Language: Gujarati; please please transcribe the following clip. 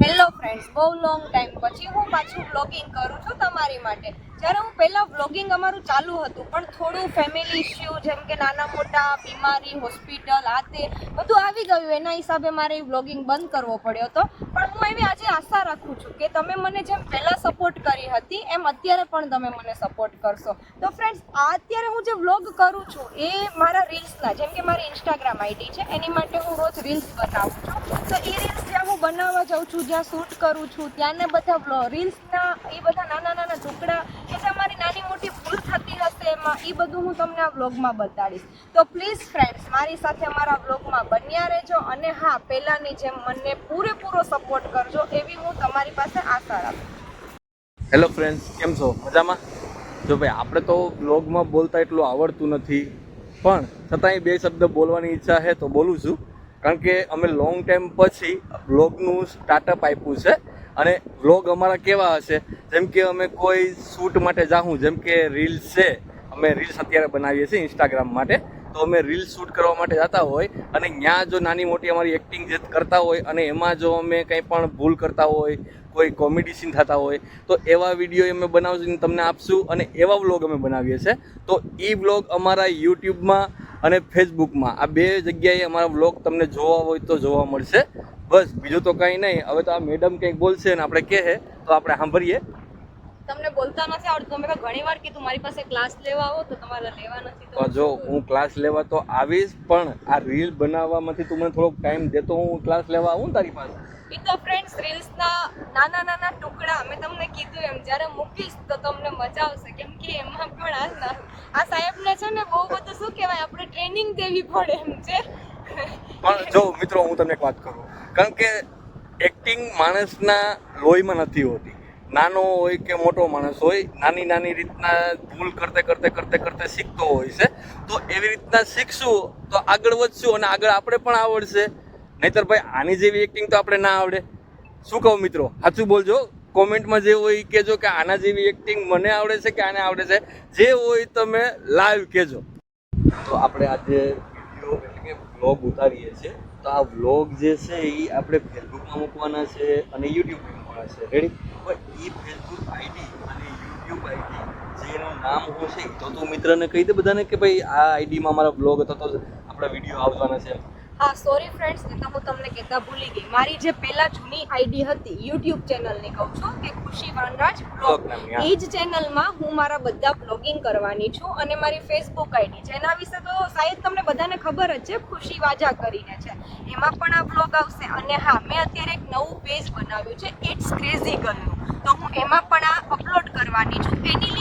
હેલો ફ્રેન્ડ્સ બહુ લોંગ ટાઈમ પછી હું પાછું વ્લોગિંગ કરું છું તમારી માટે. જ્યારે હું પહેલાં વ્લોગિંગ અમારું ચાલુ હતું, પણ થોડું ફેમિલી ઇશ્યુ જેમ કે નાના મોટા, બીમારી હોસ્પિટલ આ તે, બધું આવી ગયું. એના હિસાબે મારે વ્લોગિંગ બંધ કરવો પડ્યો હતો. પણ હું એવી આજે આશા રાખું છું કે તમે મને જેમ પહેલાં સપોર્ટ કરી હતી, એમ અત્યારે પણ તમે મને સપોર્ટ કરશો. તો ફ્રેન્ડ્સ અત્યારે હું જે વ્લોગ કરું છું, એ મારા રીલ્સના જેમ કે મારી ઇન્સ્ટાગ્રામ આઈડી છે, એની માટે હું રોજ રીલ્સ બનાવું છું. તો એ રીલ્સ હું બનાવવા જાઉં છું, જ્યાં શૂટ કરું છું, ત્યાંને બધા રીલ્સના એ બધા નાના નાના ટુકડા કે તમારી નાની મોટી ભૂલ થતી હશે એમાં, એ બધું હું તમને આ વ્લોગમાં બતાડીશ. તો પ્લીઝ ફ્રેન્ડ્સ મારી સાથે મારા વ્લોગમાં બન્યા રહેજો અને હા, પહેલાંની જેમ મને પૂરેપૂરો સપોર્ટ કરજો, એવી હું તમારી પાસે આશા રાખું હેલો ફ્રેન્ડ્સ કેમ છો? મજામાં? જો ભાઈ, આપણે તો બ્લોગમાં બોલતા એટલું આવડતું નથી, પણ છતાંય બે શબ્દ બોલવાની ઈચ્છા છે, તો બોલું છું. કારણ કે અમે લોંગ ટાઈમ પછી બ્લોગનું સ્ટાર્ટઅપ આપ્યું છે અને બ્લોગ અમારા કેવા હશે? જેમ કે અમે કોઈ શૂટ માટે જાઉં જેમ કે રીલ્સ છે, અમે રીલ્સ અત્યારે બનાવીએ છીએ ઇન્સ્ટાગ્રામ માટે, તો અમે રીલ શૂટ કરવા માટે જતા હોય અને ત્યાં જો નાની મોટી અમારી એક્ટિંગ જે કરતા હોય અને એમાં જો અમે કંઈ પણ ભૂલ કરતા હોય, કોઈ કોમેડી સીન થતા હોય, તો એવા વીડિયો અમે બનાવીને તમને આપશું અને એવા વ્લોગ અમે બનાવીએ છીએ. તો એ વ્લોગ અમારા યુટ્યુબમાં અને ફેસબુકમાં. આ બે જગ્યાએ અમારા વ્લોગ તમને જોવા હોય તો જોવા મળશે. બસ બીજું તો કંઈ નહીં. હવે તો આ મેડમ કંઈક બોલશે ને આપણે કહે તો આપણે સાંભળીએ. તમને બોલતા નથી આવડતું. તમે ઘણી વાર કીધું મારી પાસે ક્લાસ લેવા આવો તો તમારે લેવા નથી તો જો હું ક્લાસ લેવા તો આવીશ પણ આ રીલ બનાવવામાંથી તું મને થોડોક ટાઈમ દેતો હું ક્લાસ લેવા આવું તારી પાસે? એ તો ફ્રેન્ડ્સ રીલ્સના નાના નાના ટુકડા. મેં તમને કીધું એમ જ્યારે મૂકીશ તો તમને મજા આવશે. કેમ કે એમાં પણ આ આ સાહેબને છે ને બહુ બધું શું કહેવાય આપણે ટ્રેનિંગ દેવી પડે એમ છે? પણ જો મિત્રો, હું તમને એક વાત કરું. કારણ કે એક્ટિંગ માણસના લોહીમાં નથી હોતી. નાનો હોય કે મોટો માણસ હોય, નાની નાની રીતના ભૂલ કરતે કરતે કરતે કરતે શીખતો હોય છે. તો એવી રીતના શીખશું, તો આગળ વધશું અને આગળ આપણે પણ આવડશે. નહીતર ભાઈ, આની જેવી એક્ટિંગ તો આપણે ના આવડે. શું કહું મિત્રો? સાચું બોલજો. કોમેન્ટમાં જે હોય કહેજો કે આના જેવી એક્ટિંગ મને આવડે છે કે આને આવડે છે. જે હોય તમે લાઈવ કહેજો. તો આપણે આજે વીડિયો એટલે કે વ્લોગ ઉતારીએ છીએ. તો આ વ્લોગ જે છે એ આપણે ફેસબુકમાં મૂકવાના છે અને યુટ્યુબમાં મૂકવાના છે. રેડી પણ એ ફેસબુક આઈડી અને યુટ્યુબ આઈડી જેનું નામ હશે તો તું મિત્રને કહી દે બધાને કે ભાઈ આ આઈડીમાં મારા વ્લોગ હતો તો આપણા વીડિયો આવવાના છે હા સોરી ફ્રેન્ડ્સ એ તો હું તમને કહેતા ભૂલી ગઈ. મારી જે પહેલા જૂની આઈડી હતી યુટ્યુબ ચેનલની કહું છું કે ખુશી વાનરાજ બ્લોગ. એ જ ચેનલમાં હું મારા બધા બ્લોગિંગ કરવાની છું અને મારી ફેસબુક આઈડી જેના વિશે તો શાયદ તમને બધાને ખબર જ છે ખુશી વાજા કરીને છે. એમાં પણ આ બ્લોગ આવશે. અને હા મેં અત્યારે એક નવું પેજ બનાવ્યું છે ઇટ્સ ક્રેઝી ગર્લનું તો હું એમાં પણ આ અપલોડ કરવાની છું. એની